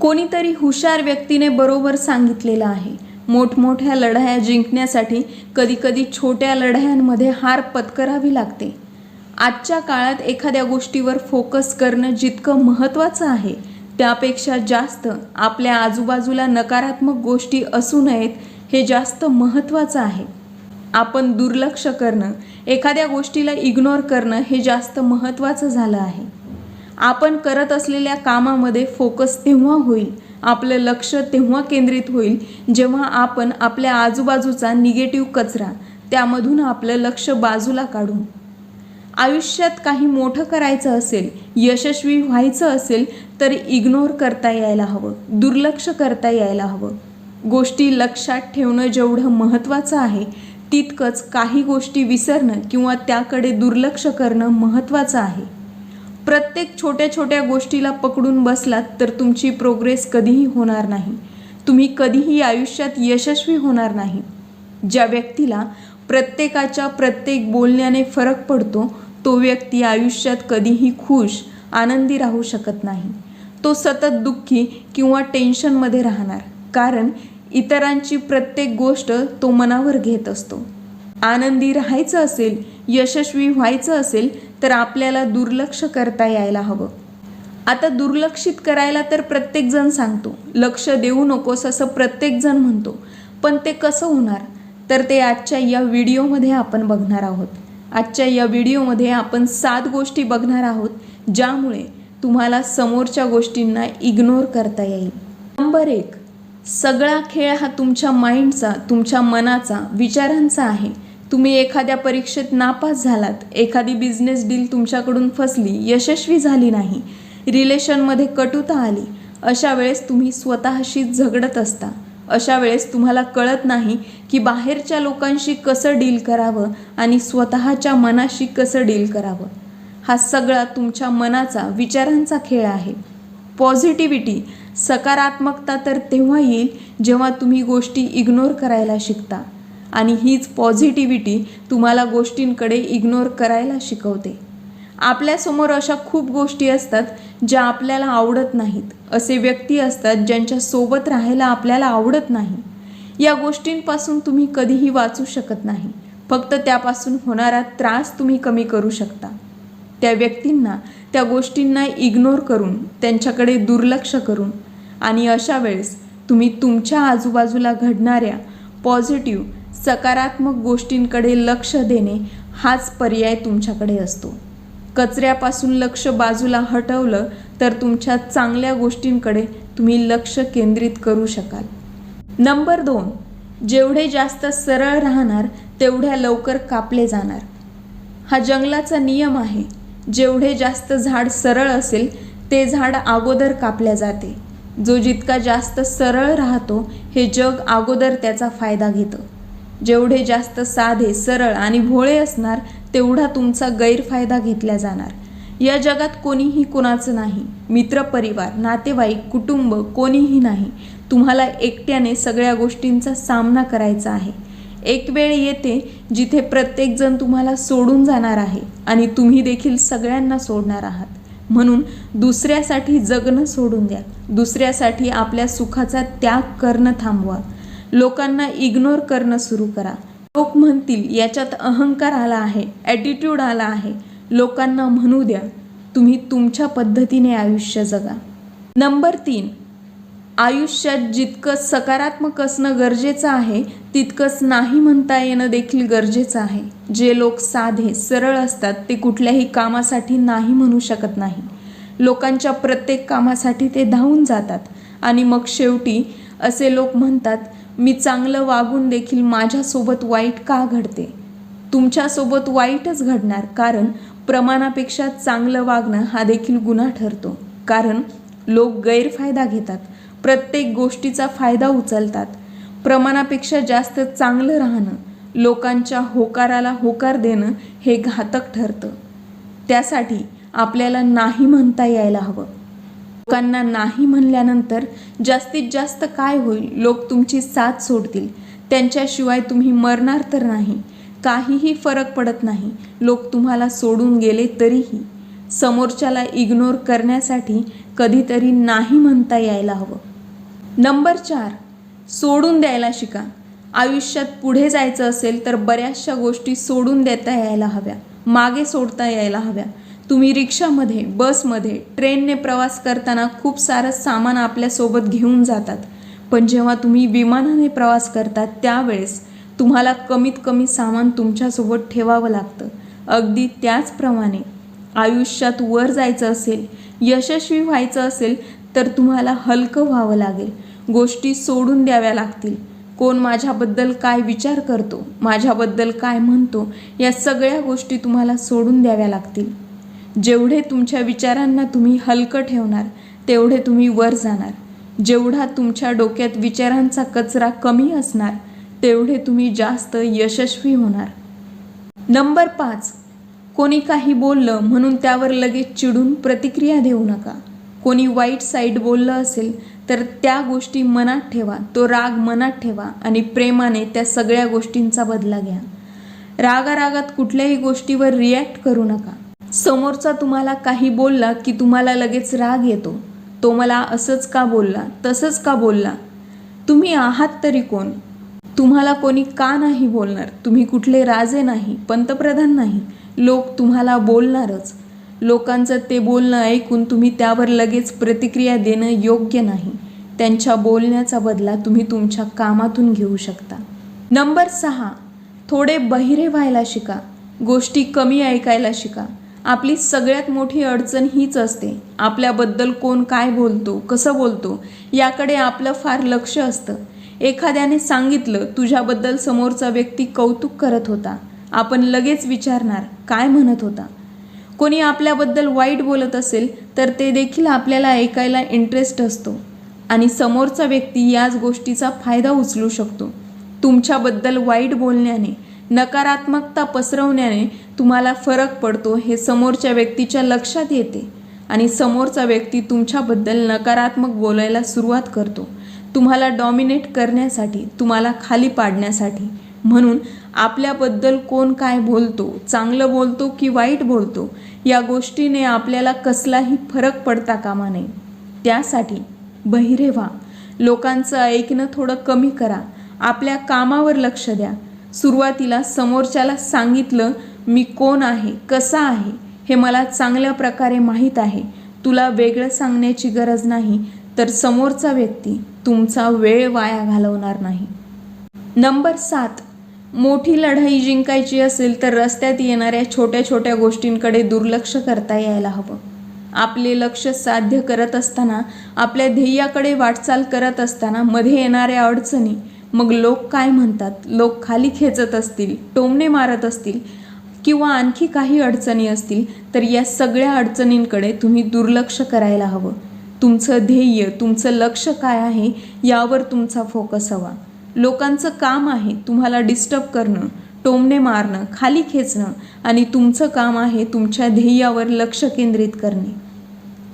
कोणीतरी हुशार व्यक्तीने बरोबर सांगितलेलं आहे. मोठमोठ्या लढाया जिंकण्यासाठी कधीकधी छोट्या लढायांमध्ये हार पत्करावी लागते. आजच्या काळात एखाद्या गोष्टीवर फोकस करणं जितकं महत्त्वाचं आहे त्यापेक्षा जास्त आपल्या आजूबाजूला नकारात्मक गोष्टी असू नयेत हे जास्त महत्त्वाचं आहे. आपण दुर्लक्ष करणं एखाद्या गोष्टीला इग्नोर करणं हे जास्त महत्त्वाचं झालं आहे. आपण करत असलेल्या कामामध्ये फोकस तेव्हा होईल. आपलं लक्ष तेव्हा केंद्रित होईल जेव्हा आपण आपल्या आजूबाजूचा निगेटिव्ह कचरा त्यामधून आपलं लक्ष बाजूला काढून आयुष्यात काही मोठं करायचं असेल यशस्वी व्हायचं असेल तर इग्नोर करता यायला हवं दुर्लक्ष करता यायला हवं. गोष्टी लक्षात ठेवणं जेवढं महत्त्वाचं आहे तितकंच काही गोष्टी विसरणं किंवा त्याकडे दुर्लक्ष करणं महत्त्वाचं आहे. प्रत्येक छोट्या छोट्या गोष्टीला पकडून बसलात तर तुमची प्रोग्रेस कधीही होणार नाही. तुम्ही कधीही आयुष्यात यशस्वी होणार नाही. ज्या व्यक्तीला प्रत्येकाच्या प्रत्येक बोलण्याने फरक पडतो तो व्यक्ती आयुष्यात कधीही खुश आनंदी राहू शकत नाही. तो सतत दुःखी किंवा टेन्शनमध्ये राहणार. कारण इतरांची प्रत्येक गोष्ट तो मनावर घेत असतो. आनंदी राहायचं असेल यशस्वी व्हायचं असेल तर आपल्याला दुर्लक्ष करता यायला हवं. आता दुर्लक्षित करायला तर प्रत्येकजण सांगतो लक्ष देऊ नकोस असं प्रत्येकजण म्हणतो. पण ते कसं होणार? तर ते आजच्या या व्हिडिओमध्ये आपण बघणार आहोत. आजच्या या व्हिडिओमध्ये आपण सात गोष्टी बघणार आहोत ज्यामुळे तुम्हाला समोरच्या गोष्टींना इग्नोर करता येईल. नंबर एक सगळा खेळ हा तुमच्या माइंडचा तुमच्या मनाचा विचारांचा आहे. तुम्ही एखाद्या परीक्षेत नापास झालात एखादी बिझनेस डील तुमच्याकडून फसली यशस्वी झाली नाही रिलेशनमध्ये कटुता आली अशा वेळेस तुम्ही स्वतःशी झगडत असता. अशा वेळेस तुम्हाला कळत नाही की बाहेरच्या लोकांशी कसं डील करावं आणि स्वतःच्या मनाशी कसं डील करावं. हा सगळा तुमच्या मनाचा विचारांचा खेळ आहे. पॉझिटिव्हिटी सकारात्मकता तर तेव्हा येईल जेव्हा तुम्ही गोष्टी इग्नोर करायला शिकता. आणि हीच पॉझिटिव्हिटी तुम्हाला गोष्टींकडे इग्नोर करायला शिकवते. आपल्यासमोर अशा खूप गोष्टी असतात ज्या आपल्याला आवडत नाहीत. असे व्यक्ती असतात ज्यांच्या सोबत राहायला आपल्याला आवडत नाही. या गोष्टींपासून तुम्ही कधीही वाचू शकत नाही. फक्त त्यापासून होणारा त्रास तुम्ही कमी करू शकता. त्या व्यक्तींना त्या गोष्टींना इग्नोर करून त्यांच्याकडे दुर्लक्ष करून आणि अशा वेळेस तुम्ही तुमच्या आजूबाजूला घडणाऱ्या पॉझिटिव्ह सकारात्मक गोष्टींकडे लक्ष देणे हाच पर्याय तुमच्याकडे असतो. कचऱ्यापासून लक्ष बाजूला हटवलं तर तुमच्या चांगल्या गोष्टींकडे तुम्ही लक्ष केंद्रित करू शकाल. नंबर दोन जेवढे जास्त सरळ राहणार तेवढ्या लवकर कापले जाणार. हा जंगलाचा नियम आहे जेवढे जास्त झाड सरळ असेल ते झाड अगोदर कापल्या जाते. जो जितका जास्त सरळ राहतो हे जग अगोदर त्याचा फायदा घेतं. जेवढे जास्त साधे सरळ आणि भोळे असणार तेवढा तुमचा गैरफायदा घेतला जाणार. या जगात कोणीही कोणाचं नाही. मित्रपरिवार नातेवाईक कुटुंब कोणीही नाही. तुम्हाला एकट्याने सगळ्या गोष्टींचा सामना करायचा आहे. एक वेळ येते जिथे प्रत्येकजण तुम्हाला सोडून जाणार आहे आणि तुम्ही देखील सगळ्यांना सोडणार आहात. म्हणून दुसऱ्यासाठी जगणं सोडून द्या. दुसऱ्यासाठी आपल्या सुखाचा त्याग करणं थांबवा. लोकांना इग्नोर करणं सुरू करा. लोक म्हणतील याच्यात अहंकार आला आहे ॲटिट्यूड आला आहे. लोकांना म्हणू द्या तुम्ही तुमच्या पद्धतीने आयुष्य जगा. नंबर तीन आयुष्यात जितकं सकारात्मक असणं गरजेचं आहे तितकंच नाही म्हणता येणं देखील गरजेचं आहे. जे लोक साधे सरळ असतात ते कुठल्याही कामासाठी नाही म्हणू शकत नाही. लोकांच्या प्रत्येक कामासाठी ते धावून जातात. आणि मग शेवटी असे लोक म्हणतात मी चांगलं वागून देखील माझ्यासोबत वाईट का घडते? तुमच्यासोबत वाईटच घडणार कारण प्रमाणापेक्षा चांगलं वागणं हा देखील गुन्हा ठरतो. कारण लोक गैरफायदा घेतात प्रत्येक गोष्टीचा फायदा उचलतात. प्रमाणापेक्षा जास्त चांगलं राहणं लोकांच्या होकाराला होकार देणं हे घातक ठरतं. त्यासाठी आपल्याला नाही म्हणता यायला हवं. लोकांना नाही म्हणल्यानंतर जास्तीत जास्त काय होईल? लोक तुमची साथ सोडतील. त्यांच्याशिवाय तुम्ही मरणार तर नाही. काहीही फरक पडत नाही. लोक तुम्हाला सोडून गेले तरीही. समोरच्याला इग्नोर करण्यासाठी कधीतरी नाही म्हणता यायला हवं. नंबर चार. सोडून द्यायला शिका. आयुष्यात पुढे जायचं असेल तर बऱ्याचशा गोष्टी सोडून देता यायला हव्या. मागे सोडता यायला हव्या. तुम्ही रिक्षामध्ये बसमध्ये ट्रेनने प्रवास करताना खूप सारं सामान आपल्यासोबत घेऊन जातात. पण जेव्हा तुम्ही विमानाने प्रवास करता त्यावेळेस तुम्हाला कमीत कमी सामान तुमच्यासोबत ठेवावं लागतं. अगदी त्याचप्रमाणे आयुष्यात वर जायचं असेल यशस्वी व्हायचं असेल तर तुम्हाला हलकं व्हावं लागेल. गोष्टी सोडून द्याव्या लागतील. कोण माझ्याबद्दल काय विचार करतो माझ्याबद्दल काय म्हणतो या सगळ्या गोष्टी तुम्हाला सोडून द्याव्या लागतील. जेवढे तुमच्या विचारांना तुम्ही हलकं ठेवणार तेवढे तुम्ही वर जाणार. जेवढा तुमच्या डोक्यात विचारांचा कचरा कमी असणार तेवढे तुम्ही जास्त यशस्वी होणार. नंबर पाच. कोणी काही बोललं म्हणून त्यावर लगेच चिडून प्रतिक्रिया देऊ नका. कोणी वाईट साईड बोललं असेल तर त्या गोष्टी मनात ठेवा. तो राग मनात ठेवा आणि प्रेमाने त्या सगळ्या गोष्टींचा बदला घ्या. रागारागात कुठल्याही गोष्टीवर रिॲक्ट करू नका. समोरचा तुम्हाला काही बोलला की तुम्हाला लगेच राग येतो. तो मला असंच का बोलला तसंच का बोलला? तुम्ही आहात तरी कोण? तुम्हाला कोणी का नाही बोलणार? तुम्ही कुठले राजे नाही पंतप्रधान नाही. लोक तुम्हाला बोलणारच. लोकांचं ते बोलणं ऐकून तुम्ही त्यावर लगेच प्रतिक्रिया देणं योग्य नाही. त्यांच्या बोलण्याचा बदला तुम्ही तुमच्या कामातून घेऊ शकता. नंबर सहा. थोडे बहिरे व्हायला शिका. गोष्टी कमी ऐकायला शिका. आपली सगळ्यात मोठी अडचण हीच असते. आपल्याबद्दल कोण काय बोलतो कसं बोलतो याकडे आपलं फार लक्ष असतं. एखाद्याने सांगितलं तुझ्याबद्दल समोरचा व्यक्ती कौतुक करत होता. आपण लगेच विचारणार काय म्हणत होता? कोणी आपल्याबद्दल वाईट बोलत असेल तर ते देखील आपल्याला ऐकायला इंटरेस्ट असतो. आणि समोरचा व्यक्ती याच गोष्टीचा फायदा उचलू शकतो. तुमच्याबद्दल वाईट बोलण्याने नकारात्मकता पसरवण्याने तुम्हाला फरक पडतो हे समोरच्या व्यक्तीच्या लक्षात येते. आणि समोरचा व्यक्ती तुमच्याबद्दल नकारात्मक बोलायला सुरुवात करतो. तुम्हाला डॉमिनेट करण्यासाठी तुम्हाला खाली पाडण्यासाठी. म्हणून आपल्याबद्दल कोण काय बोलतो चांगलं बोलतो की वाईट बोलतो या गोष्टीने आपल्याला कसलाही फरक पडता कामा नये. त्यासाठी बहिरे व्हा. लोकांचं ऐकणं थोडं कमी करा. आपल्या कामावर लक्ष द्या. सुरुवातीला समोरच्याला सांगितलं मी कोण आहे कसा आहे हे मला चांगल्या प्रकारे माहीत आहे. तुला वेगळं सांगण्याची गरज नाही तर समोरचा व्यक्ती तुमचा वेळ वाया घालवणार नाही. नंबर सात. मोठी लढाई जिंकायची असेल तर रस्त्यात येणाऱ्या छोट्या छोट्या गोष्टींकडे दुर्लक्ष करता यायला हवं. आपले लक्ष साध्य करत असताना आपल्या ध्येयाकडे वाटचाल करत असताना मध्ये येणाऱ्या अडचणी मग लोक काय म्हणतात? लोक खाली खेचत असतील टोमणे मारत असतील किंवा आणखी काही अडचणी असतील तर या सगळ्या अडचणींकडे तुम्ही दुर्लक्ष करायला हवं. तुमचं ध्येय तुमचं लक्ष काय आहे यावर तुमचा फोकस हवा. लोकांचं काम आहे तुम्हाला डिस्टर्ब करणं टोमणे मारणं खाली खेचणं आणि तुमचं काम आहे तुमच्या ध्येयावर लक्ष केंद्रित करणे.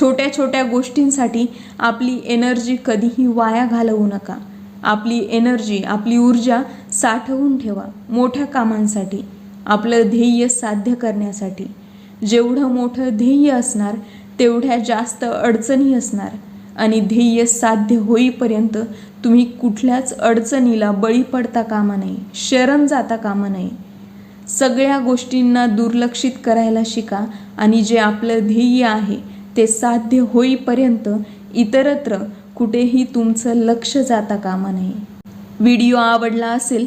छोट्या छोट्या गोष्टींसाठी आपली एनर्जी कधीही वाया घालवू नका. आपली एनर्जी आपली ऊर्जा साठवून ठेवा मोठ्या कामांसाठी. आपलं ध्येय साध्य करण्यासाठी. जेवढं मोठं ध्येय असणार तेवढ्या जास्त अडचणी असणार. आणि ध्येय साध्य होईपर्यंत तुम्ही कुठल्याच अडचणीला बळी पडता कामा नये शरण जाता कामा नये. सगळ्या गोष्टींना दुर्लक्षित करायला शिका आणि जे आपलं ध्येय आहे ते साध्य होईपर्यंत इतरत्र कुठेही तुमचं लक्ष जाता कामा नये. व्हिडिओ आवडला असेल